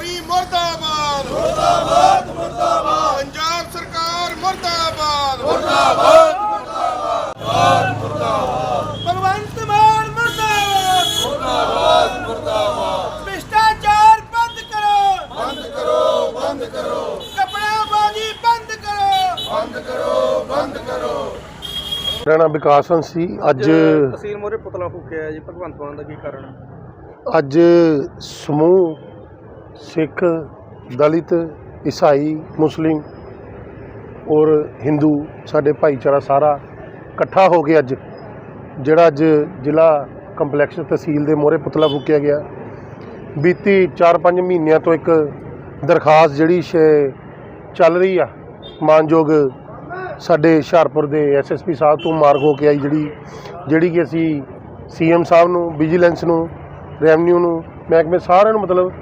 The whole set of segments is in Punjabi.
ਪਟਵਾਰੀ ਮੁਰਦਾਬਾਦ। ਮੁਰਦਾਬਾਦ ਮੁਰਦਾਬਾਦ। ਪੰਜਾਬ ਸਰਕਾਰ ਮੁਰਦਾਬਾਦ। ਮੁਰਦਾਬਾਦ ਭਗਵੰਤ ਮਾਨ ਮੁਰਦਾਬਾਦ। ਮੁਰਦਾਬਾਦ ਮੁਰਦਾਬਾਦ। ਭ੍ਰਿਸ਼ਟਾਚਾਰ ਬੰਦ ਕਰੋ। ਬੰਦ ਕਰੋ ਬੰਦ ਕਰੋ। ਕਪੜਾਬਾਜ਼ੀ ਬੰਦ ਕਰੋ। ਮੇਰਾ ਨਾਮ ਵਿਕਾਸ ਹੰਸ ਸੀ। ਅੱਜ ਤਹਿਸੀਲ ਮੋਰੇ ਪੁਤਲਾ ਫੂਕਿਆ ਜੀ। ਭਗਵੰਤ ਮਾਨ ਦਾ ਕੀ ਕਾਰਨ? ਅੱਜ ਸਮੂਹ ਸਿੱਖ, ਦਲਿਤ, ਈਸਾਈ, ਮੁਸਲਿਮ ਔਰ ਹਿੰਦੂ ਸਾਡੇ ਭਾਈਚਾਰਾ ਸਾਰਾ ਇਕੱਠਾ ਹੋ ਕੇ ਅੱਜ, ਜਿਹੜਾ ਅੱਜ ਜ਼ਿਲ੍ਹਾ ਕੰਪਲੈਕਸ ਤਹਿਸੀਲ ਦੇ ਮੋਹਰੇ ਪੁਤਲਾ ਫੂਕਿਆ ਗਿਆ। ਬੀਤੀ 4-5 ਮਹੀਨਿਆਂ ਤੋਂ ਇੱਕ ਦਰਖਾਸਤ ਜਿਹੜੀ ਸ਼- ਚੱਲ ਰਹੀ ਆ, ਮਾਨਯੋਗ ਸਾਡੇ ਹੁਸ਼ਿਆਰਪੁਰ ਦੇ ਐਸਐਸਪੀ ਸਾਹਿਬ ਤੋਂ ਮਾਰਗ ਹੋ ਕੇ ਆਈ ਜਿਹੜੀ ਜਿਹੜੀ ਕਿ ਅਸੀਂ ਸੀਐਮ ਸਾਹਿਬ ਨੂੰ, ਵਿਜੀਲੈਂਸ ਨੂੰ, ਰੈਵਨਿਊ ਨੂੰ, ਮਹਿਕਮੇ ਸਾਰਿਆਂ ਨੂੰ ਮਤਲਬ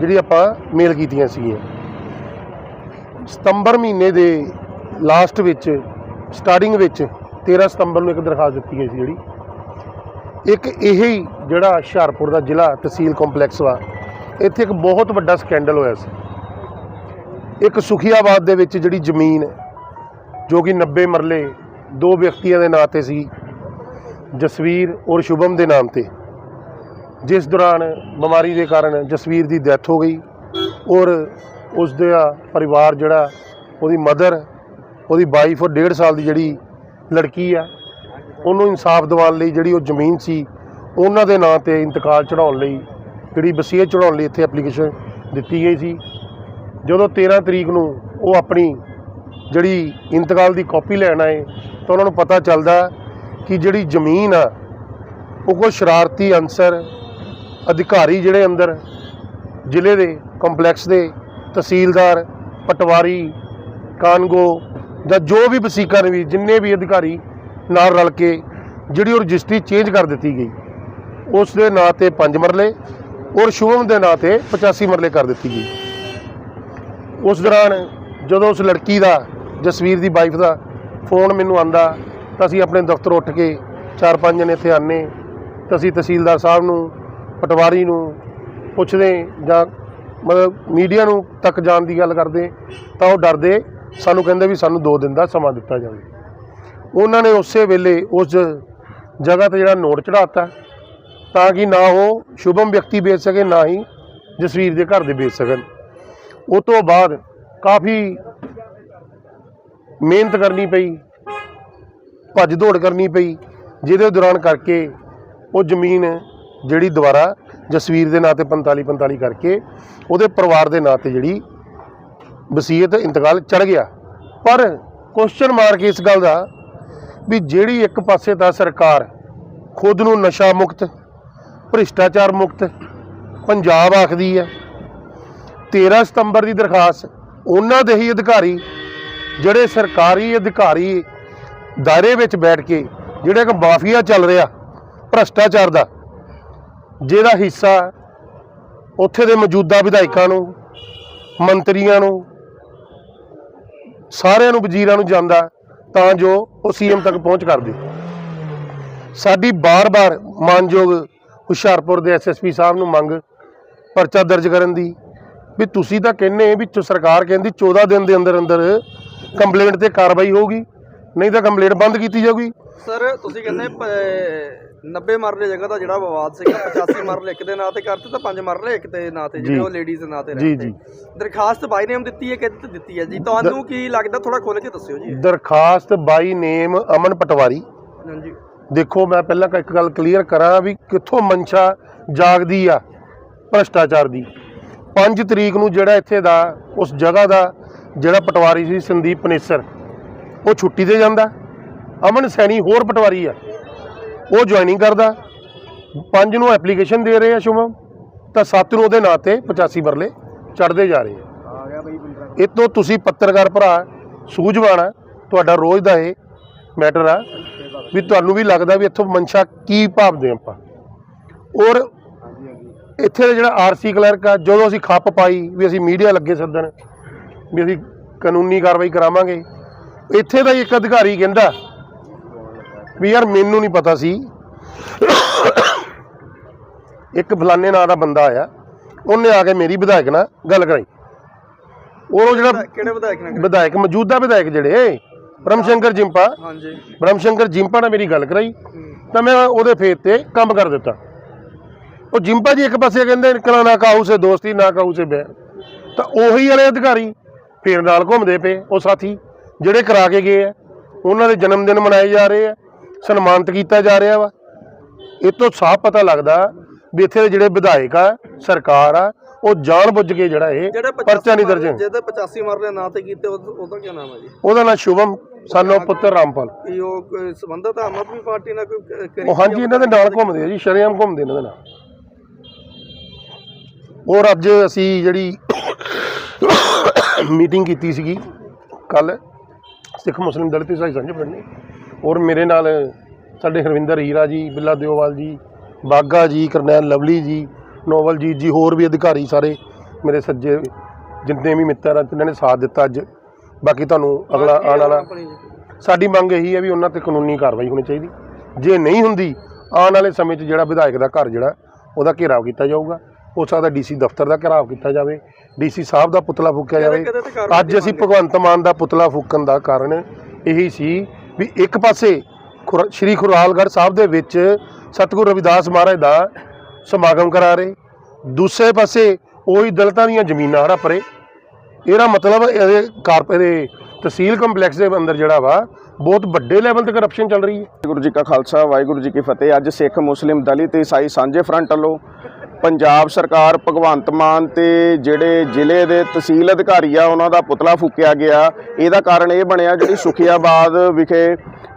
ਜਿਹੜੀ ਆਪਾਂ ਮੇਲ ਕੀਤੀਆਂ ਸੀਗੀਆਂ। ਸਤੰਬਰ ਮਹੀਨੇ ਦੇ ਲਾਸਟ ਵਿੱਚ ਸਟਾਰਟਿੰਗ ਵਿੱਚ 13 ਸਤੰਬਰ ਨੂੰ ਇੱਕ ਦਰਖਾਸਤ ਦਿੱਤੀ ਗਈ ਸੀ ਜਿਹੜੀ। ਇੱਕ ਇਹ ਹੀ ਜਿਹੜਾ ਹੁਸ਼ਿਆਰਪੁਰ ਦਾ ਜ਼ਿਲ੍ਹਾ ਤਹਿਸੀਲ ਕੰਪਲੈਕਸ ਵਾ, ਇੱਥੇ ਇੱਕ ਬਹੁਤ ਵੱਡਾ ਸਕੈਂਡਲ ਹੋਇਆ ਸੀ। ਇੱਕ ਸੁਖੀਆਬਾਦ ਦੇ ਵਿੱਚ ਜਿਹੜੀ ਜ਼ਮੀਨ ਜੋ ਕਿ 90 ਮਰਲੇ ਦੋ ਵਿਅਕਤੀਆਂ ਦੇ ਨਾਂ ਤੇ ਸੀ, ਜਸਵੀਰ ਔਰ ਸ਼ੁਭਮ ਦੇ ਨਾਮ ਤੇ। ਜਿਸ ਦੌਰਾਨ ਬਿਮਾਰੀ ਦੇ ਕਾਰਨ ਜਸਵੀਰ ਦੀ ਡੈਥ ਹੋ ਗਈ ਔਰ ਉਸ ਦਾ ਪਰਿਵਾਰ ਜਿਹੜਾ, ਉਹਦੀ ਮਦਰ, ਉਹਦੀ ਵਾਈਫ ਔਰ 1.5 ਸਾਲ ਦੀ ਜਿਹੜੀ ਲੜਕੀ ਆ, ਉਹਨੂੰ ਇਨਸਾਫ ਦਿਵਾਉਣ ਲਈ ਜਿਹੜੀ ਉਹ ਜ਼ਮੀਨ ਸੀ, ਉਹਨਾਂ ਦੇ ਨਾਂ ਤੇ ਇੰਤਕਾਲ ਚੜਾਉਣ ਲਈ, ਜਿਹੜੀ ਵਸੀਅਤ ਚੜਾਉਣ ਲਈ ਇੱਥੇ ਐਪਲੀਕੇਸ਼ਨ ਦਿੱਤੀ ਗਈ ਸੀ। ਜਦੋਂ 13 ਤਰੀਕ ਨੂੰ ਉਹ ਆਪਣੀ ਜਿਹੜੀ ਇੰਤਕਾਲ ਦੀ ਕਾਪੀ ਲੈਣ ਆਏ, ਤਾਂ ਉਹਨਾਂ ਨੂੰ ਪਤਾ ਚੱਲਦਾ ਕਿ ਜਿਹੜੀ ਜ਼ਮੀਨ ਆ, ਉਹ ਕੋਈ ਸ਼ਰਾਰਤੀ ਅਨਸਰ ਅਧਿਕਾਰੀ ਜਿਹੜੇ ਅੰਦਰ ਜ਼ਿਲ੍ਹੇ ਦੇ, ਕੰਪਲੈਕਸ ਦੇ, ਤਹਿਸੀਲਦਾਰ, ਪਟਵਾਰੀ, ਕਾਨਗੋ ਜਾਂ ਜੋ ਵੀ ਵਸੀਕਾ ਨੇ ਵੀ ਜਿੰਨੇ ਵੀ ਅਧਿਕਾਰੀ ਨਾਲ ਰਲ ਕੇ ਜਿਹੜੀ ਉਹ ਰਜਿਸਟਰੀ ਚੇਂਜ ਕਰ ਦਿੱਤੀ ਗਈ, ਉਸ ਦੇ ਨਾਂ ਤੇ 5 ਮਰਲੇ ਔਰ ਸ਼ੁਭਮ ਦੇ ਨਾਂ ਤੇ 85 ਮਰਲੇ ਕਰ ਦਿੱਤੀ ਗਈ। ਉਸ ਦੌਰਾਨ ਜਦੋਂ ਉਸ ਲੜਕੀ ਦਾ, ਜਸਵੀਰ ਦੀ ਵਾਈਫ ਦਾ ਫੋਨ ਮੈਨੂੰ ਆਂਦਾ ਤਾਂ ਅਸੀਂ ਆਪਣੇ ਦਫ਼ਤਰ ਉੱਠ ਕੇ ਚਾਰ ਪੰਜ ਜਣੇ ਇੱਥੇ ਆਨੇ ਤਾਂ ਅਸੀਂ ਤਹਿਸੀਲਦਾਰ ਸਾਹਿਬ ਨੂੰ ਪਟਵਾਰੀ ਨੂੰ ਪੁੱਛਦੇ ਜਾਂ ਮਤਲਬ ਮੀਡੀਆ ਨੂੰ ਤੱਕ ਜਾਣ ਦੀ ਗੱਲ ਕਰਦੇ ਤਾਂ ਉਹ ਡਰਦੇ, ਸਾਨੂੰ ਕਹਿੰਦੇ ਵੀ ਸਾਨੂੰ 2 ਦਿਨ ਦਾ ਸਮਾਂ ਦਿੱਤਾ ਜਾਵੇ। ਉਹਨਾਂ ਨੇ ਉਸੇ ਵੇਲੇ ਉਸ ਜਗ੍ਹਾ ਤੇ ਜਿਹੜਾ ਨੋਟ ਚੜਾਤਾ ਤਾਂ ਕਿ ਨਾ ਉਹ ਸ਼ੁਭਮ ਵਿਅਕਤੀ ਵੇਚ ਸਕੇ, ਨਾ ਹੀ ਜਸਵੀਰ ਦੇ ਘਰ ਦੇ ਵੇਚ ਸਕਣ। ਉਹ ਤੋਂ ਬਾਅਦ ਕਾਫੀ ਮਿਹਨਤ ਕਰਨੀ ਪਈ, ਭੱਜ ਦੌੜ ਕਰਨੀ ਪਈ, ਜਿਹਦੇ ਦੌਰਾਨ ਕਰਕੇ ਉਹ ਜ਼ਮੀਨ ਜਿਹੜੀ ਦੁਬਾਰਾ ਜਸਵੀਰ ਦੇ ਨਾਂ ਤੇ 45 45 ਕਰਕੇ ਉਹਦੇ ਪਰਿਵਾਰ ਦੇ ਨਾਂ ਤੇ ਜਿਹੜੀ ਵਸੀਅਤ, ਇੰਤਕਾਲ ਚੜ ਗਿਆ। ਪਰ ਕੁਐਸਚਨ ਮਾਰਕ ਇਸ ਗੱਲ ਦਾ ਵੀ ਜਿਹੜੀ ਇੱਕ ਪਾਸੇ ਤਾਂ ਸਰਕਾਰ ਖੁਦ ਨੂੰ ਨਸ਼ਾ ਮੁਕਤ, ਭ੍ਰਿਸ਼ਟਾਚਾਰ ਮੁਕਤ ਪੰਜਾਬ ਆਖਦੀ ਹੈ 13 ਸਤੰਬਰ ਦੀ ਦਰਖਾਸਤ ਉਹਨਾਂ ਦੇ ਹੀ ਅਧਿਕਾਰੀ, ਜਿਹੜੇ ਸਰਕਾਰੀ ਅਧਿਕਾਰੀ ਦਾਇਰੇ ਵਿੱਚ ਬੈਠ ਕੇ ਜਿਹੜਾ ਇੱਕ ਮਾਫੀਆ ਚੱਲ ਰਿਹਾ ਭ੍ਰਸ਼ਟਾਚਾਰ ਦਾ ਜਿਹਦਾ ਹਿੱਸਾ ਉੱਥੇ ਦੇ ਮੌਜੂਦਾ ਵਿਧਾਇਕਾਂ ਨੂੰ, ਮੰਤਰੀਆਂ ਨੂੰ, ਸਾਰਿਆਂ ਨੂੰ, ਵਜ਼ੀਰਾਂ ਨੂੰ ਜਾਂਦਾ ਤਾਂ ਜੋ ਉਹ ਸੀਐਮ ਤੱਕ ਪਹੁੰਚ ਕਰਦੇ। ਸਾਡੀ ਬਾਰ-ਬਾਰ ਮਾਨਯੋਗ ਹੁਸ਼ਿਆਰਪੁਰ ਦੇ ਐਸਐਸਪੀ ਸਾਹਿਬ ਨੂੰ ਮੰਗ, ਪਰਚਾ ਦਰਜ ਕਰਨ ਦੀ, ਵੀ ਤੁਸੀਂ ਤਾਂ ਕਹਿੰਦੇ ਵੀ ਸਰਕਾਰ ਕਹਿੰਦੀ 14 ਦਿਨ ਦੇ ਅੰਦਰ ਅੰਦਰ ਕੰਪਲੇਂਟ ਤੇ ਕਾਰਵਾਈ ਹੋਊਗੀ। ਨਹੀਂ ਤਾਂ ਕੰਪਲੇਂਟ ਬੰਦ ਕੀਤੀ ਜਾਊਗੀ। ਸਰ ਤੁਸੀਂ ਕਹਿੰਦੇ ਪ- 90 ਮਰਲੇ ਜਗ੍ਹਾ ਦਾ ਜਿਹੜਾ ਵਿਵਾਦ ਸੀਗਾ 85 ਮਰਲੇ ਇੱਕ ਦੇ ਨਾਂ ਤੇ ਕਰਤੇ ਤਾਂ 5 ਮਰਲੇ ਇੱਕ ਦੇ ਨਾਂ ਤੇ ਜਿਹੜੇ। ਉਹ ਲੇਡੀਜ਼ ਦੇ ਨਾਂ ਤੇ ਜੀ, ਰਹਿੰਦੇ। ਦਰਖਾਸਤ ਬਾਈ ਨੇਮ ਦਿੱਤੀ ਹੈ ਕਿਹਦੇ ਤੇ ਦਿੱਤੀ ਹੈ ਜੀ? ਤੁਹਾਨੂੰ ਕੀ ਲੱਗਦਾ? ਥੋੜਾ ਖੋਲ ਕੇ ਦੱਸਿਓ ਜੀ। ਦਰਖਾਸਤ ਬਾਈ ਨੇਮ ਅਮਨ ਪਟਵਾਰੀ। ਹਾਂਜੀ। ਦੇਖੋ ਮੈਂ ਪਹਿਲਾਂ ਇੱਕ ਗੱਲ ਕਲੀਅਰ ਕਰਾਂ ਵੀ ਕਿੱਥੋਂ ਮਨਸ਼ਾ ਜਾਗਦੀ ਆ ਭ੍ਰਸ਼ਟਾਚਾਰ ਦੀ। 5 ਤਰੀਕ ਨੂੰ ਜਿਹੜਾ ਇੱਥੇ ਦਾ ਉਸ ਜਗ੍ਹਾ ਦਾ ਜਿਹੜਾ ਪਟਵਾਰੀ ਸੀ ਸੰਦੀਪ ਪਨੇਸਰ। ਉਹ ਛੁੱਟੀ ਤੇ ਜਾਂਦਾ। ਅਮਨ ਸੈਣੀ ਹੋਰ ਪਟਵਾਰੀ ਆ। ਉਹ ਜੁਆਇਨਿੰਗ ਕਰਦਾ। ਪੰਜ ਨੂੰ ਐਪਲੀਕੇਸ਼ਨ ਦੇ ਰਹੇ ਆ ਸ਼ੁਭਮ ਤਾਂ ਸੱਤ ਨੂੰ ਉਹਦੇ ਨਾਂ ਤੇ 85 ਬਰਲੇ ਚੜਦੇ ਜਾ ਰਹੇ ਆ। ਆ ਗਿਆ ਬਈ ਬੰਦਰਾ ਇਹ ਤੋਂ ਤੁਸੀਂ ਪੱਤਰਕਾਰ ਭਰਾ, ਸੂਝਵਾਨ ਤੁਹਾਡਾ ਰੋਜ਼ ਦਾ ਇਹ ਮੈਟਰ ਆ। ਵੀ ਤੁਹਾਨੂੰ ਵੀ ਲੱਗਦਾ ਵੀ ਇੱਥੋਂ ਮਨਸ਼ਾ ਕੀ ਭਾਵਦੇ ਆਪਾਂ। ਔਰ ਇੱਥੇ ਦਾ ਜਿਹੜਾ ਆਰਸੀ ਕਲਰਕ ਆ, ਜਦੋਂ ਅਸੀਂ ਖੱਪ ਪਾਈ ਵੀ ਅਸੀਂ ਮੀਡੀਆ ਲੱਗੇ ਸੱਦਣ, ਵੀ ਅਸੀਂ ਕਾਨੂੰਨੀ ਕਾਰਵਾਈ ਕਰਾਵਾਂਗੇ ਇੱਥੇ ਦਾ ਇੱਕ ਅਧਿਕਾਰੀ ਕਹਿੰਦਾ ਵੀ ਯਾਰ ਮੈਨੂੰ ਨਹੀਂ ਪਤਾ ਸੀ। ਇੱਕ ਫਲਾਣੇ ਨਾਂ ਦਾ ਬੰਦਾ ਆਇਆ। ਉਹਨੇ ਆ ਕੇ ਮੇਰੀ ਵਿਧਾਇਕ ਨਾਲ ਗੱਲ ਕਰਾਈ। ਉਹ ਜਿਹੜਾ ਕਿਹੜੇ ਵਿਧਾਇਕ ਨੇ ਵਿਧਾਇਕ ਮੌਜੂਦਾ ਵਿਧਾਇਕ ਜਿਹੜੇ ਬ੍ਰਹਮ ਸ਼ੰਕਰ ਜਿੰਪਾ। ਹਾਂਜੀ। ਬ੍ਰਹਮ ਸ਼ੰਕਰ ਜਿੰਪਾ ਨਾਲ ਮੇਰੀ ਗੱਲ ਕਰਾਈ। ਤਾਂ ਮੈਂ ਉਹਦੇ ਫੇਤ ਤੇ ਕੰਮ ਕਰ ਦਿੱਤਾ। ਉਹ ਜਿੰਪਾ ਜੀ ਇੱਕ ਪਾਸੇ ਕਹਿੰਦੇ ਨਿਕਲਾ ਨਾ ਕਾਹੂ ਸੇ ਦੋਸਤੀ ਨਾ ਕਾਹੂ ਸੇ ਬੈਰ ਤਾਂ ਉਹੀ ਵਾਲੇ ਅਧਿਕਾਰੀ ਫੇਰ ਨਾਲ ਘੁੰਮਦੇ ਪਏ ਉਹ ਸਾਥੀ। ਜਿਹੜੇ ਕਰਾ ਕੇ ਗਏ ਆ ਉਹਨਾਂ ਦੇ ਜਨਮ ਦਿਨ ਮਨਾਏ ਜਾ ਰਹੇ ਆ ਸਨਮਾਨਿਤ ਕੀਤਾ ਜਾ ਰਿਹਾ ਵਾ। ਇਹ ਤੋਂ ਸਾਫ਼ ਪਤਾ ਲੱਗਦਾ ਵੀ ਇੱਥੇ ਦੇ ਜਿਹੜੇ ਵਿਧਾਇਕ ਆ ਸਰਕਾਰ ਆ ਉਹ ਜਾਣ ਬੁੱਝ ਕੇ ਜਿਹੜਾ ਇਹ ਪਰਚਾ ਨਹੀਂ ਦਰਜ ਜਿਹਦੇ 85 ਮਰਲੇ ਨਾਂ ਤੇ ਕੀਤੇ ਉਹ- ਉਹਦਾ ਕੀ ਨਾਮ ਹੈ ਜੀ? ਉਹਦਾ ਨਾਂ ਸ਼ੁਭਮ ਸਾਨੋ ਪੁੱਤਰ ਰਾਮਪਾਲ। ਕੀ ਉਹ ਸੰਬੰਧਤ ਆਮ ਆਦਮੀ ਪਾਰਟੀ ਨਾਲ ਕੋਈ ਉਹ ਹਾਂਜੀ ਇਹਨਾਂ ਦੇ ਨਾਲ ਘੁੰਮਦੇ ਆ ਜੀ ਸ਼ਰੇਆਮ ਘੁੰਮਦੇ ਇਹਨਾਂ ਦੇ ਨਾਲ। ਔਰ ਅੱਜ ਅਸੀਂ ਜਿਹੜੀ ਮੀਟਿੰਗ ਕੀਤੀ ਸੀਗੀ ਕੱਲ ਸਿੱਖ ਮੁਸਲਿਮ ਦਲਿਤ ਇਸਾਈ ਸਾਂਝੇ ਪਿੰਡ ਨੇ ਔਰ ਮੇਰੇ ਨਾਲ ਸਾਡੇ ਹਰਵਿੰਦਰ ਹੀਰਾ ਜੀ ਬਿੱਲਾ ਦਿਓਵਾਲ ਜੀ ਬਾਗਾ ਜੀ ਕਰਨੈਲ ਲਵਲੀ ਜੀ ਨੋਵਲ ਜੀ ਜੀ ਹੋਰ ਵੀ ਅਧਿਕਾਰੀ ਸਾਰੇ ਮੇਰੇ ਸੱਜੇ ਜਿੰਨੇ ਵੀ ਮਿੱਤਰ ਆ ਜਿਨ੍ਹਾਂ ਨੇ ਸਾਥ ਦਿੱਤਾ ਅੱਜ। ਬਾਕੀ ਤੁਹਾਨੂੰ ਅਗਲਾ ਆਉਣ ਵਾਲਾ। ਸਾਡੀ ਮੰਗ ਇਹੀ ਹੈ ਵੀ ਉਹਨਾਂ ਤੇ ਕਾਨੂੰਨੀ ਕਾਰਵਾਈ ਹੋਣੀ ਚਾਹੀਦੀ। ਜੇ ਨਹੀਂ ਹੁੰਦੀ ਆਉਣ ਵਾਲੇ ਸਮੇਂ 'ਚ ਜਿਹੜਾ ਵਿਧਾਇਕ ਦਾ ਘਰ ਜਿਹੜਾ ਉਹਦਾ ਘੇਰਾਵ ਕੀਤਾ ਜਾਊਗਾ। ਹੋ ਸਕਦਾ ਡੀਸੀ ਦਫ਼ਤਰ ਦਾ ਘੇਰਾਵ ਕੀਤਾ ਜਾਵੇ। ਡੀਸੀ ਸਾਹਿਬ ਦਾ ਪੁਤਲਾ ਫੂਕਿਆ ਜਾਵੇ। ਅੱਜ ਅਸੀਂ ਭਗਵੰਤ ਮਾਨ ਦਾ ਪੁਤਲਾ ਫੂਕਣ ਦਾ ਕਾਰਨ ਇਹੀ ਸੀ ਵੀ ਇੱਕ ਪਾਸੇ ਸ਼੍ਰੀ ਖੁਰਾਲਗੜ੍ਹ ਸਾਹਿਬ ਦੇ ਵਿੱਚ ਸਤਿਗੁਰੂ ਰਵਿਦਾਸ ਮਹਾਰਾਜ ਦਾ ਸਮਾਗਮ ਕਰਾ ਰਹੇ। ਦੂਸਰੇ ਪਾਸੇ ਉਹੀ ਦਲਿਤਾਂ ਦੀਆਂ ਜ਼ਮੀਨਾਂ ਹੜਪ ਰਹੇ। ਇਹਦਾ ਮਤਲਬ ਇਹਦੇ ਕਾਰਪ ਦੇ ਤਹਿਸੀਲ ਕੰਪਲੈਕਸ ਦੇ ਅੰਦਰ ਜਿਹੜਾ ਵਾ ਬਹੁਤ ਵੱਡੇ ਲੈਵਲ ਤੇ ਕਰਪਸ਼ਨ ਚੱਲ ਰਹੀ ਹੈ। ਵਾਹਿਗੁਰੂ ਜੀ ਕਾ ਖਾਲਸਾ ਵਾਹਿਗੁਰੂ ਜੀ ਕੀ ਫਤਿਹ। ਅੱਜ ਸਿੱਖ ਮੁਸਲਿਮ ਦਲਿਤ ਈਸਾਈ ਸਾਂਝੇ ਫਰੰਟ ਵੱਲੋਂ ਪੰਜਾਬ ਸਰਕਾਰ ਭਗਵੰਤ ਮਾਨ ਤੇ ਜਿਹੜੇ ਜ਼ਿਲ੍ਹੇ ਦੇ ਤਹਿਸੀਲ ਅਧਿਕਾਰੀ ਆ, ਉਹਨਾਂ ਦਾ ਪੁਤਲਾ ਫੂਕਿਆ ਗਿਆ। ਇਹਦਾ ਕਾਰਨ ਇਹ ਬਣਿਆ ਜਿਹੜੀ ਸੁਖੀਆਬਾਦ ਵਿਖੇ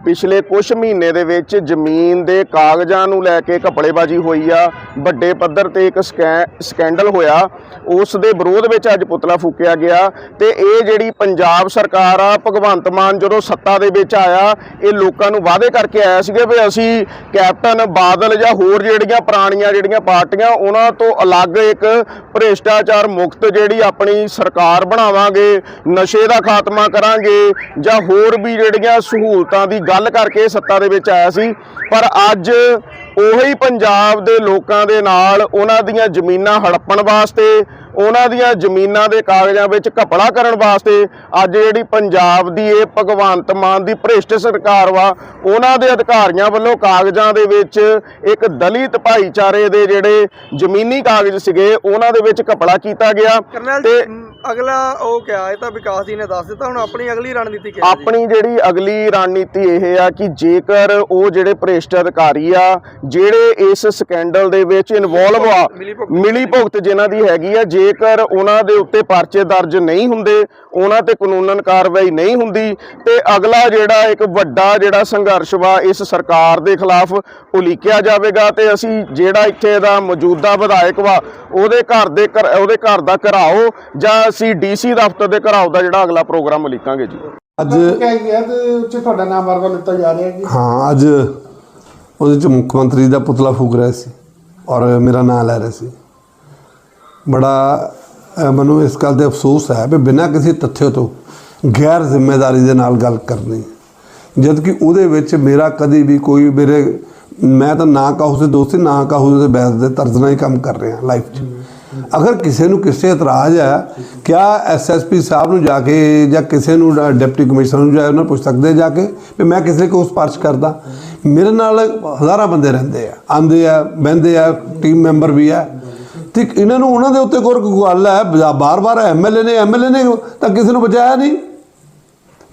ਪਿਛਲੇ ਕੁਝ ਮਹੀਨੇ ਦੇ ਵਿੱਚ ਜ਼ਮੀਨ ਦੇ ਕਾਗਜ਼ਾਂ ਨੂੰ ਲੈ ਕੇ ਘਪਲੇਬਾਜ਼ੀ ਹੋਈ ਆ, ਵੱਡੇ ਪੱਧਰ ਤੇ ਇੱਕ ਸਕੈ- ਸਕੈਂਡਲ ਹੋਇਆ। ਉਸ ਦੇ ਵਿਰੋਧ ਵਿੱਚ ਅੱਜ ਪੁਤਲਾ ਫੂਕਿਆ ਗਿਆ ਤੇ ਇਹ ਜਿਹੜੀ ਪੰਜਾਬ ਸਰਕਾਰ ਆ, ਭਗਵੰਤ ਮਾਨ ਜਦੋਂ ਸੱਤਾ ਦੇ ਵਿੱਚ ਆਇਆ, ਇਹ ਲੋਕਾਂ ਨੂੰ ਵਾਅਦੇ ਕਰਕੇ ਆਇਆ ਸੀਗਾ ਵੀ ਅਸੀਂ ਕੈਪਟਨ ਬਾਦਲ ਜਾਂ ਹੋਰ ਜਿਹੜੀਆਂ ਪੁਰਾਣੀਆਂ ਜਿਹੜੀਆਂ ਪਾਰਟੀਆਂ, ਉਹਨਾਂ ਤੋਂ ਅਲੱਗ ਇੱਕ ਭ੍ਰਿਸ਼ਟਾਚਾਰ ਮੁਕਤ ਜਿਹੜੀ ਆਪਣੀ ਸਰਕਾਰ ਬਣਾਵਾਂਗੇ, ਨਸ਼ੇ ਦਾ ਖਾਤਮਾ ਕਰਾਂਗੇ ਜਾਂ ਹੋਰ ਵੀ ਜਿਹੜੀਆਂ ਸਹੂਲਤਾਂ ਦੀ ਗੱਲ ਕਰਕੇ ਸੱਤਾ ਦੇ ਵਿੱਚ ਆਇਆ ਸੀ ਪਰ ਅੱਜ ਉਹੀ ਪੰਜਾਬ ਦੇ ਲੋਕਾਂ ਦੇ ਨਾਲ ਉਹਨਾਂ ਦੀਆਂ ਜ਼ਮੀਨਾਂ ਹੜੱਪਣ ਵਾਸਤੇ ਉਹਨਾਂ ਦੀਆਂ ਜ਼ਮੀਨਾਂ ਦੇ ਕਾਗਜ਼ਾਂ ਵਿੱਚ ਘਪਲਾ ਕਰਨ ਵਾਸਤੇ ਅੱਜ ਜਿਹੜੀ ਪੰਜਾਬ ਦੀ ਇਹ ਭਗਵੰਤ ਮਾਨ ਦੀ ਭ੍ਰਿਸ਼ਟ ਸਰਕਾਰ ਵਾ ਉਹਨਾਂ ਦੇ ਅਧਿਕਾਰੀਆਂ ਵੱਲੋਂ ਕਾਗਜ਼ਾਂ ਦੇ ਵਿੱਚ ਇੱਕ ਦਲਿਤ ਭਾਈਚਾਰੇ ਦੇ ਜਿਹੜੇ ਜ਼ਮੀਨੀ ਕਾਗਜ਼ ਸੀਗੇ ਉਹਨਾਂ ਦੇ ਵਿੱਚ ਘਪਲਾ ਕੀਤਾ ਗਿਆ ਤੇ ਅਗਲਾ ਉਹ ਕਿਹਾ ਇਹ ਤਾਂ ਵਿਕਾਸ ਜੀ ਨੇ ਦੱਸ ਦਿੱਤਾ ਹੁਣ ਆਪਣੀ ਅਗਲੀ ਰਣਨੀਤੀ ਕੀ ਹੈ ਜੀ? ਆਪਣੀ ਜਿਹੜੀ ਅਗਲੀ ਰਣਨੀਤੀ ਇਹ ਆ ਕਿ ਜੇਕਰ ਉਹ ਜਿਹੜੇ ਭ੍ਰਿਸ਼ਟ ਅਧਿਕਾਰੀ ਆ ਜਿਹੜੇ ਇਸ ਸਕੈਂਡਲ ਦੇ ਵਿੱਚ ਇਨਵੋਲਵ ਆ ਮਿਲੀ ਭੁਗਤ। ਮਿਲੀ ਭੁਗਤ ਜਿਨ੍ਹਾਂ ਦੀ ਹੈਗੀ ਆ ਜੇਕਰ ਉਹਨਾਂ ਦੇ ਉੱਤੇ ਪਰਚੇ ਦਰਜ ਨਹੀਂ ਹੁੰਦੇ ਉਹਨਾਂ ਤੇ ਕਾਨੂੰਨਨ ਕਾਰਵਾਈ ਨਹੀਂ ਹੁੰਦੀ ਤੇ ਅਗਲਾ ਜਿਹੜਾ ਇੱਕ ਵੱਡਾ ਜਿਹੜਾ ਸੰਘਰਸ਼ ਵਾ ਇਸ ਸਰਕਾਰ ਦੇ ਖਿਲਾਫ ਉਲੀਕਿਆ ਜਾਵੇਗਾ ਤੇ ਅਸੀਂ ਜਿਹੜਾ ਇੱਥੇ ਦਾ ਮੌਜੂਦਾ ਵਿਧਾਇਕ ਵਾ ਉਹਦੇ ਘਰ ਦੇ ਘਰ- ਉਹਦੇ ਘਰ ਦਾ ਘਰਾਓ ਜਾਂ ਅਸੀਂ ਡੀਸੀ ਦਫ਼ਤਰ ਦੇ ਘਰਾਓ ਦਾ ਜਿਹੜਾ ਅਗਲਾ ਪ੍ਰੋਗਰਾਮ ਉਲੀਕਾਂਗੇ ਜੀ। ਅੱਜ ਕਿਹਾ ਗਿਆ ਤੇ ਉੱਚ ਤੁਹਾਡਾ ਨਾਮ ਵਰਗਾ ਲਿੱਤਾ ਜਾ ਰਿਹਾ ਹੈ ਹਾਂ ਅੱਜ ਉਹਦੇ ਚ ਮੁੱਖ ਮੰਤਰੀ ਦਾ ਪੁਤਲਾ ਫੂਕ ਰਿਹਾ ਸੀ ਔਰ ਮੇਰਾ ਨਾਮ ਲੈ ਰਿਹਾ ਸੀ। ਬੜਾ ਮੈਨੂੰ ਇਸ ਗੱਲ ਤੇ ਅਫਸੋਸ ਹੈ ਵੀ ਬਿਨਾਂ ਕਿਸੇ ਤੱਥ ਤੋਂ ਗੈਰ ਜ਼ਿੰਮੇਵਾਰੀ ਦੇ ਨਾਲ ਗੱਲ ਕਰਨੀ ਜਦ ਕਿ ਉਹਦੇ ਵਿੱਚ ਮੇਰਾ ਕਦੀ ਵੀ ਕੋਈ ਮੇਰੇ ਮੈਂ ਤਾਂ ਨਾ ਕਹੂ ਸੇ ਦੋਸਤੀ ਨਾ ਕਹੂ ਸੇ ਬੈਸ ਦੇ ਤਰਜ਼ ਨਾਲ ਹੀ ਕੰਮ ਕਰ ਰਿਹਾ ਲਾਈਫ 'ਚ। ਅਗਰ ਕਿਸੇ ਨੂੰ ਕਿਸੇ ਇਤਰਾਜ਼ ਹੈ, ਕਿਆ ਐਸਐਸਪੀ ਸਾਹਿਬ ਨੂੰ ਜਾ ਕੇ ਜਾਂ ਕਿਸੇ ਨੂੰ ਡਿਪਟੀ ਕਮਿਸ਼ਨਰ ਨੂੰ ਜਾ ਉਹਨਾਂ ਨੂੰ ਪੁੱਛ ਸਕਦੇ ਜਾ ਕੇ ਵੀ ਮੈਂ ਕਿਸੇ ਕੋ ਸਪਰਸ਼ ਕਰਦਾ? ਮੇਰੇ ਨਾਲ ਹਜ਼ਾਰਾਂ ਬੰਦੇ ਰਹਿੰਦੇ ਆ ਆਂਦੇ ਆ, ਬਹਿੰਦੇ ਆ ਟੀਮ ਮੈਂਬਰ ਵੀ ਆ। ਤੇ ਇਹਨਾਂ ਨੂੰ ਉਹਨਾਂ ਦੇ ਉੱਤੇ ਕੋਈ ਕੋਈ ਗੱਲ ਹੈ ਬਾਰ-ਬਾਰ ਐਮਐਲਏ ਨੇ ਐਮਐਲਏ ਨੇ ਤਾਂ ਕਿਸੇ ਨੂੰ ਬਚਾਇਆ ਨਹੀਂ।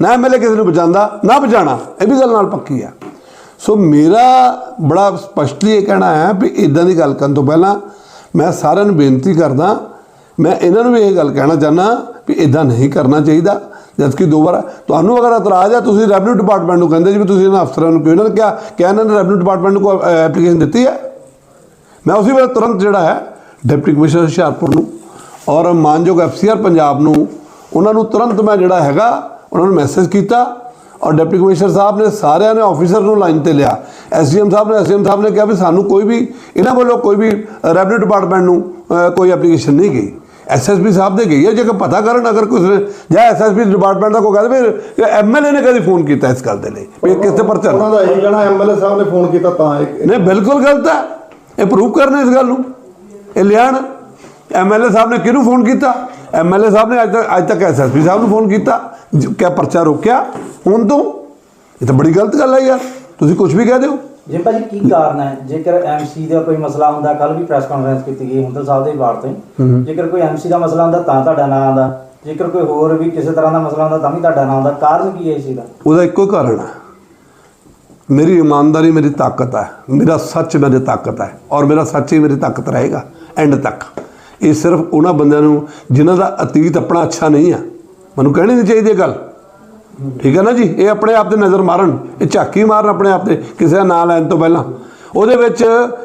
ਨਾ ਐਮਐਲਏ ਕਿਸੇ ਨੂੰ ਬਚਾਉਂਦਾ, ਨਾ ਬਚਾਣਾ ਇਹ ਵੀ ਗੱਲ ਨਾਲ ਪੱਕੀ ਆ। ਸੋ ਮੇਰਾ ਬੜਾ ਸਪਸ਼ਟਲੀ ਇਹ ਕਹਿਣਾ ਹੈ ਵੀ ਇਦਾਂ ਦੀ ਗੱਲ ਕਰਨ ਤੋਂ ਪਹਿਲਾਂ ਮੈਂ ਸਾਰਿਆਂ ਨੂੰ ਬੇਨਤੀ ਕਰਦਾ, ਮੈਂ ਇਹਨਾਂ ਨੂੰ ਵੀ ਇਹ ਗੱਲ ਕਹਿਣਾ ਚਾਹਨਾ ਵੀ ਇਦਾਂ ਨਹੀਂ ਕਰਨਾ ਚਾਹੀਦਾ। ਜਦਕਿ ਦੋ ਵਾਰ ਤੁਹਾਨੂੰ ਅਗਰ ਇਤਰਾਜ਼ ਹੈ ਤੁਸੀਂ ਰੈਵਨਿਊ ਡਿਪਾਰਟਮੈਂਟ ਨੂੰ ਕਹਿੰਦੇ ਜੀ ਵੀ ਤੁਸੀਂ ਇਹਨਾਂ ਅਫਸਰਾਂ ਨੂੰ ਕਿਉਂ ਇਹਨਾਂ ਨੇ ਕਿਹਾ ਕਿਹਾ ਇਹਨਾਂ ਨੇ ਰੈਵਨਿਊ ਡਿਪਾਰਟਮੈਂਟ ਨੂੰ ਕੋਈ ਐਪਲੀਕੇਸ਼ਨ ਦਿੱਤੀ ਹੈ? ਮੈਂ ਉਸੇ ਵੇਲੇ ਤੁਰੰਤ ਜਿਹੜਾ ਹੈ ਡਿਪਟੀ ਕਮਿਸ਼ਨਰ ਹੁਸ਼ਿਆਰਪੁਰ ਨੂੰ ਔਰ ਮਾਨਯੋਗ ਐਫਸੀਆਰ ਪੰਜਾਬ ਨੂੰ, ਉਹਨਾਂ ਨੂੰ ਤੁਰੰਤ ਮੈਂ ਜਿਹੜਾ ਹੈਗਾ, ਉਹਨਾਂ ਨੂੰ ਮੈਸੇਜ ਕੀਤਾ। ਔਰ ਡਿਪਟੀ ਕਮਿਸ਼ਨਰ ਸਾਹਿਬ ਨੇ ਸਾਰਿਆਂ ਨੇ ਆਫੀਸਰ ਨੂੰ ਲਾਈਨ ਤੇ ਲਿਆ। ਐਸਡੀਐਮ ਸਾਹਿਬ ਨੇ ਐਸਡੀਐਮ ਸਾਹਿਬ ਨੇ ਕਿਹਾ ਵੀ ਸਾਨੂੰ ਕੋਈ ਵੀ ਇਹਨਾਂ ਵੱਲੋਂ ਕੋਈ ਵੀ ਰੈਵਨਿਊ ਡਿਪਾਰਟਮੈਂਟ ਨੂੰ ਕੋਈ ਐਪਲੀਕੇਸ਼ਨ ਨਹੀਂ ਗਈ। ਐਸਐਸਪੀ ਸਾਹਿਬ ਦੇ ਗਈ ਹੈ ਜੇਕਰ ਪਤਾ ਕਰਨ ਅਗਰ ਕੁਝ ਜਾਂ ਐਸਐਸਪੀ ਡਿਪਾਰਟਮੈਂਟ ਦਾ ਕੋਈ ਕਹਦੇ ਵੀ ਐਮਐਲਏ ਨੇ ਕਦੀ ਫੋਨ ਕੀਤਾ ਇਸ ਗੱਲ ਦੇ ਲਈ ਵੀ ਕਿਸ ਤੇ ਪਰਚਾ ਉਹਨਾਂ ਦਾ ਇਹ ਕਹਿਣਾ ਐਮਐਲਏ ਸਾਹਿਬ ਨੇ ਫੋਨ ਕੀਤਾ ਤਾਂ ਨਹੀਂ ਬਿਲਕੁਲ ਗਲਤ ਹੈ। ਇਹ ਪ੍ਰੂਵ ਕਰਨ ਇਸ ਗੱਲ ਨੂੰ। ਇਹ ਲਿਆਣ ਐਮਐਲਏ ਸਾਹਿਬ ਨੇ ਕਿਹਨੂੰ ਫੋਨ ਕੀਤਾ? ਐਮਐਲਏ ਸਾਹਿਬ ਨੇ ਅੱਜ ਤੱਕ ਅੱਜ ਤੱਕ ਐਸਐਸਪੀ ਸਾਹਿਬ ਨੂੰ ਫੋਨ ਕੀਤਾ ਕਿਆ ਪਰਚਾ ਰੋਕਿਆ? ਹੁਣ ਤੋਂ? ਇਹ ਤਾਂ ਬੜੀ ਗਲਤ ਗੱਲ ਹੈ ਯਾਰ। ਤੁਸੀਂ ਕੁਝ ਵੀ ਕਹਿ ਦਿਓ। ਜੀ ਭਾਜੀ ਕੀ ਕਾਰਨ ਹੈ? ਜੇਕਰ ਐਮਸੀ ਦਾ ਕੋਈ ਮਸਲਾ ਹੁੰਦਾ ਕੱਲ ਵੀ ਪ੍ਰੈਸ ਕਾਨਫਰੰਸ ਕੀਤੀ ਗਈ ਹੁੰਦਲ ਸਾਹਿਬ ਦੇ ਵਾਰ ਤੋਂ। ਜੇਕਰ ਕੋਈ ਐਮਸੀ ਦਾ ਮਸਲਾ ਹੁੰਦਾ ਤਾਂ ਤੁਹਾਡਾ ਨਾਮ ਆਉਂਦਾ। ਜੇਕਰ ਕੋਈ ਹੋਰ ਵੀ ਕਿਸੇ ਤਰ੍ਹਾਂ ਦਾ ਮਸਲਾ ਹੁੰਦਾ ਤਾਂ ਵੀ ਤੁਹਾਡਾ ਨਾਮ ਆਉਂਦਾ। ਕਾਰਨ ਕੀ ਹੈ ਇਸ ਦਾ? ਉਹਦਾ ਇੱਕੋ ਹੀ ਕਾਰਨ ਹੈ। ਮੇਰੀ ਇਮਾਨਦਾਰੀ ਮੇਰੀ ਤਾਕਤ ਹੈ। ਮੇਰਾ ਸੱਚ ਮੇਰੀ ਤਾਕਤ ਹੈ। ਔਰ ਮੇਰਾ ਸੱਚ ਹੀ ਮੇਰੀ ਤਾਕਤ ਰਹੇਗਾ। ਐਂਡ ਤੱਕ। ਇਹ ਸਿਰਫ ਉਹਨਾਂ ਬੰਦਿਆਂ ਨੂੰ ਜਿਨ੍ਹਾਂ ਦਾ ਅਤੀਤ ਆਪਣਾ ਅੱਛਾ ਨਹੀਂ ਆ। ਮੈਨੂੰ ਕਹਿਣੀ ਨਹੀਂ ਚਾਹੀਦੀ ਇਹ ਗੱਲ। ਠੀਕ ਹੈ ਨਾ ਜੀ? ਇਹ ਆਪਣੇ ਆਪ ਤੇ ਨਜ਼ਰ ਮਾਰਨ। ਇਹ ਝਾਕੀ ਮਾਰਨ ਆਪਣੇ ਆਪ ਤੇ ਕਿਸੇ ਦਾ ਨਾਂ ਲੈਣ ਤੋਂ ਪਹਿਲਾਂ। ਉਹਦੇ ਵਿੱਚ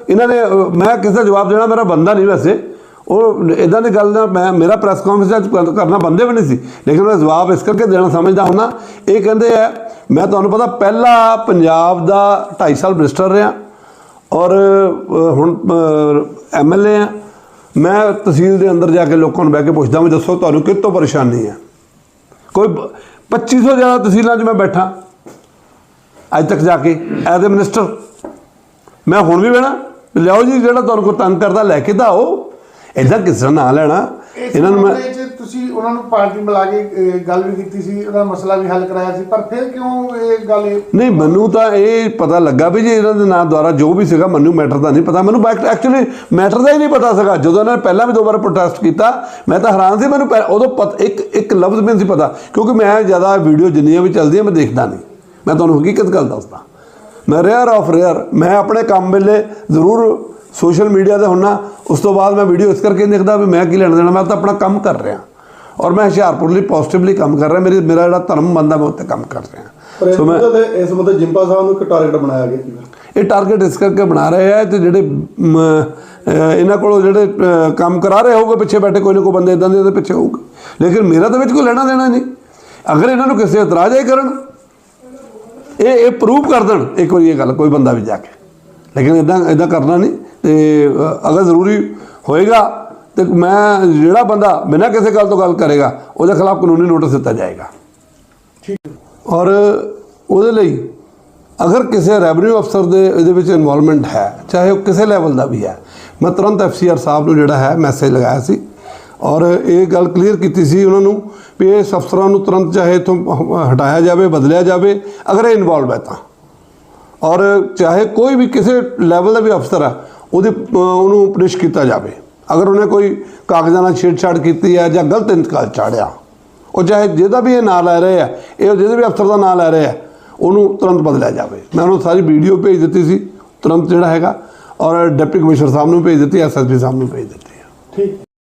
ਇਹਨਾਂ ਨੇ ਮੈਂ ਕਿਸੇ ਦਾ ਜਵਾਬ ਦੇਣਾ ਮੇਰਾ ਬੰਦਾ ਨਹੀਂ ਵੈਸੇ। ਉਹ ਇਦਾਂ ਦੀ ਗੱਲ ਦਾ ਮੈਂ ਮੇਰਾ ਪ੍ਰੈਸ ਕਾਨਫਰੰਸ ਕਰਨਾ ਬੰਦੇ ਵੀ ਨਹੀਂ ਸੀ। ਲੇਕਿਨ ਮੈਂ ਜਵਾਬ ਇਸ ਕਰਕੇ ਦੇਣਾ ਸਮਝਦਾ ਹੁੰਦਾ। ਇਹ ਕਹਿੰਦੇ ਆ ਮੈਂ ਤੁਹਾਨੂੰ ਪਤਾ ਪਹਿਲਾ ਪੰਜਾਬ ਦਾ 2.5 ਸਾਲ ਮਿਨਿਸਟਰ ਰਿਹਾ। ਔਰ ਅਹ, ਹੁਣ ਐਮਐਲਏ ਆ। ਮੈਂ ਤਹਿਸੀਲ ਦੇ ਅੰਦਰ ਜਾ ਕੇ ਲੋਕਾਂ ਨੂੰ ਬਹਿ ਕੇ ਪੁੱਛਦਾ ਮੈਂ ਦੱਸੋ ਤੁਹਾਨੂੰ ਕਿੱਥੋਂ ਪਰੇਸ਼ਾਨੀ ਹੈ ਕੋਈ ਬ- 2500 ਜ਼ਿਆਦਾ ਤਹਿਸੀਲਾਂ 'ਚ ਮੈਂ ਬੈਠਾ। ਅੱਜ ਤੱਕ ਜਾ ਕੇ ਐਜ਼ ਅ ਮਿਨਿਸਟਰ ਮੈਂ ਹੁਣ ਵੀ ਬਹਿਣਾ। ਲਿਆਓ ਜੀ ਜਿਹੜਾ ਤੁਹਾਨੂੰ ਕੋਈ ਤੰਗ ਕਰਦਾ ਲੈ ਕੇ ਤਾਂ ਆਓ। ਇਦਾਂ ਕਿਸੇ ਦਾ ਨਾਂ ਲੈਣਾ। ਇਹਨਾਂ ਨੂੰ ਮੈਂ ਤੁਸੀਂ ਉਹਨਾਂ ਨੂੰ ਪਾਰਟੀ ਮਿਲਾ ਕੇ ਅਹ, ਗੱਲ ਵੀ ਕੀਤੀ ਸੀ ਉਹਦਾ ਮਸਲਾ ਵੀ ਹੱਲ ਕਰਾਇਆ ਸੀ ਪਰ ਫਿਰ ਕਿਉਂ ਇਹ ਗੱਲ ਨਹੀਂ ਮੈਨੂੰ ਤਾਂ ਇਹ ਪਤਾ ਲੱਗਾ ਵੀ ਜੇ ਇਹਨਾਂ ਦੇ ਨਾਂ ਦੁਆਰਾ ਜੋ ਵੀ ਸੀਗਾ ਮੈਨੂੰ ਮੈਟਰ ਦਾ ਨਹੀਂ ਪਤਾ। ਮੈਨੂੰ ਐਕਚੁਅਲੀ ਮੈਟਰ ਦਾ ਹੀ ਨਹੀਂ ਪਤਾ ਸੀਗਾ। ਜਦੋਂ ਇਹਨਾਂ ਨੇ ਪਹਿਲਾਂ ਵੀ ਦੋ ਵਾਰ ਪ੍ਰੋਟੈਸਟ ਕੀਤਾ ਮੈਂ ਤਾਂ ਹੈਰਾਨ ਸੀ ਮੈਨੂੰ ਪਹਿ- ਉਦੋਂ ਪਤ ਇੱਕ ਇੱਕ ਲਫ਼ਜ਼ ਵੀ ਨਹੀਂ ਸੀ ਪਤਾ ਕਿਉਂਕਿ ਮੈਂ ਜ਼ਿਆਦਾ ਵੀਡੀਓ ਜਿੰਨੀਆਂ ਵੀ ਚੱਲਦੀਆਂ ਮੈਂ ਦੇਖਦਾ ਨਹੀਂ। ਮੈਂ ਤੁਹਾਨੂੰ ਹਕੀਕਤ ਗੱਲ ਦੱਸਦਾ। ਮੈਂ ਰੇਅਰ ਆਫ ਰੇਅਰ ਮੈਂ ਆਪਣੇ ਕੰਮ ਵੇਲੇ ਜ਼ਰੂਰ ਸੋਸ਼ਲ ਮੀਡੀਆ ਤੇ ਹੁੰਨਾ ਉਸ ਤੋਂ ਬਾਅਦ ਮੈਂ ਵੀਡੀਓ ਇਸ ਕਰਕੇ ਨਹੀਂ ਦੇਖਦਾ ਵੀ ਮੈਂ ਕੀ ਲੈਣਾ ਦੇਣਾ ਮੈਂ ਤਾਂ ਆਪਣਾ ਕੰਮ ਕਰ ਰਿਹਾ। ਔਰ ਮੈਂ ਹੁਸ਼ਿਆਰਪੁਰ ਲਈ ਪੋਜ਼ਿਟਿਵਲੀ ਕੰਮ ਕਰ ਰਿਹਾ ਮੇਰੀ ਮੇਰਾ ਜਿਹੜਾ ਧਰਮ ਬੰਦਾ ਮੈਂ ਉੱਤੇ ਕੰਮ ਕਰ ਰਿਹਾ। ਸੋ ਮੈਂ ਇਸ ਮੁੱਦੇ ਜਿੰਪਾ ਸਾਹਿਬ ਨੂੰ ਇੱਕ ਟਾਰਗੇਟ ਬਣਾਇਆ ਗਿਆ ਇਹ ਟਾਰਗੇਟ ਇਸ ਕਰਕੇ ਬਣਾ ਰਹੇ ਆ ਤੇ ਜਿਹੜੇ ਇਹਨਾਂ ਕੋਲੋਂ ਜਿਹੜੇ ਕੰਮ ਕਰਾ ਰਹੇ ਹੋਊਗੇ ਪਿੱਛੇ ਬੈਠੇ ਕੋਈ ਨਾ ਕੋਈ ਬੰਦੇ ਇਦਾਂ ਦੇ ਉਹਦੇ ਪਿੱਛੇ ਹੋਊਗਾ। ਲੇਕਿਨ ਮੇਰਾ ਤਾਂ ਵਿੱਚ ਕੋਈ ਲੈਣਾ ਦੇਣਾ ਨਹੀਂ। ਅਗਰ ਇਹਨਾਂ ਨੂੰ ਕਿਸੇ ਇਤਰਾਜ਼ ਆਈ ਕਰਨ ਇਹ ਇਹ ਪ੍ਰੂਵ ਕਰ ਦੇਣ ਇੱਕ ਵਾਰੀ ਇਹ ਗੱਲ ਕੋਈ ਬੰਦਾ ਵੀ ਜਾ ਕੇ। ਲੇਕਿਨ ਇਦਾਂ ਇਦਾਂ ਕਰਨਾ ਨਹੀਂ ਤੇ ਅਗਰ ਜ਼ਰੂਰੀ ਹੋਏਗਾ ਤੇ ਮੈਂ ਜਿਹੜਾ ਬੰਦਾ ਬਿਨਾਂ ਕਿਸੇ ਗੱਲ ਤੋਂ ਗੱਲ ਕਰੇਗਾ, ਉਹਦੇ ਖਿਲਾਫ ਕਾਨੂੰਨੀ ਨੋਟਿਸ ਦਿੱਤਾ ਜਾਏਗਾ। ਔਰ ਉਹਦੇ ਲਈ ਅਗਰ ਕਿਸੇ ਰੈਵਨਿਊ ਅਫਸਰ ਦੇ ਇਹਦੇ ਵਿੱਚ ਇਨਵੋਲਵਮੈਂਟ ਹੈ, ਚਾਹੇ ਉਹ ਕਿਸੇ ਲੈਵਲ ਦਾ ਵੀ ਹੈ, ਮੈਂ ਤੁਰੰਤ ਐਫਸੀਆਰ ਸਾਹਿਬ ਨੂੰ ਜਿਹੜਾ ਹੈ ਮੈਸੇਜ ਲਗਾਇਆ ਸੀ। ਔਰ ਇਹ ਗੱਲ ਕਲੀਅਰ ਕੀਤੀ ਸੀ ਉਹਨਾਂ ਨੂੰ ਵੀ ਇਸ ਅਫਸਰਾਂ ਨੂੰ ਤੁਰੰਤ ਚਾਹੇ ਇੱਥੋਂ ਹਟਾਇਆ ਜਾਵੇ, ਬਦਲਿਆ ਜਾਵੇ, ਅਗਰ ਇਹ ਇਨਵੋਲਵ ਹੈ ਤਾਂ। ਔਰ ਚਾਹੇ ਕੋਈ ਵੀ ਕਿਸੇ ਲੈਵਲ ਦਾ ਵੀ ਅਫਸਰ ਆ ਉਹਦੀ ਉਹਨੂੰ ਪਨਿਸ਼ ਕੀਤਾ ਜਾਵੇ। ਅਗਰ ਉਹਨੇ ਕੋਈ ਕਾਗਜ਼ਾਂ ਨਾਲ ਛੇੜਛਾੜ ਕੀਤੀ ਹੈ ਜਾਂ ਗਲਤ ਇੰਤਕਾਲ ਚਾੜਿਆ, ਉਹ ਚਾਹੇ ਜਿਹਦਾ ਵੀ ਇਹ ਨਾਂ ਲੈ ਰਹੇ ਆ, ਇਹ ਜਿਹਦੇ ਵੀ ਅਫਸਰ ਦਾ ਨਾਂ ਲੈ ਰਹੇ ਆ, ਉਹਨੂੰ ਤੁਰੰਤ ਬਦਲਿਆ ਜਾਵੇ। ਮੈਂ ਉਹਨੂੰ ਸਾਰੀ ਵੀਡੀਓ ਭੇਜ ਦਿੱਤੀ ਸੀ, ਤੁਰੰਤ ਜਿਹੜਾ ਹੈਗਾ, ਔਰ ਡਿਪਟੀ ਕਮਿਸ਼ਨਰ ਸਾਹਿਬ ਨੂੰ ਭੇਜ ਦਿੱਤੀ, ਐਸਐਸਪੀ ਸਾਹਿਬ ਨੂੰ ਭੇਜ ਦਿੱਤੀ ਠੀਕ।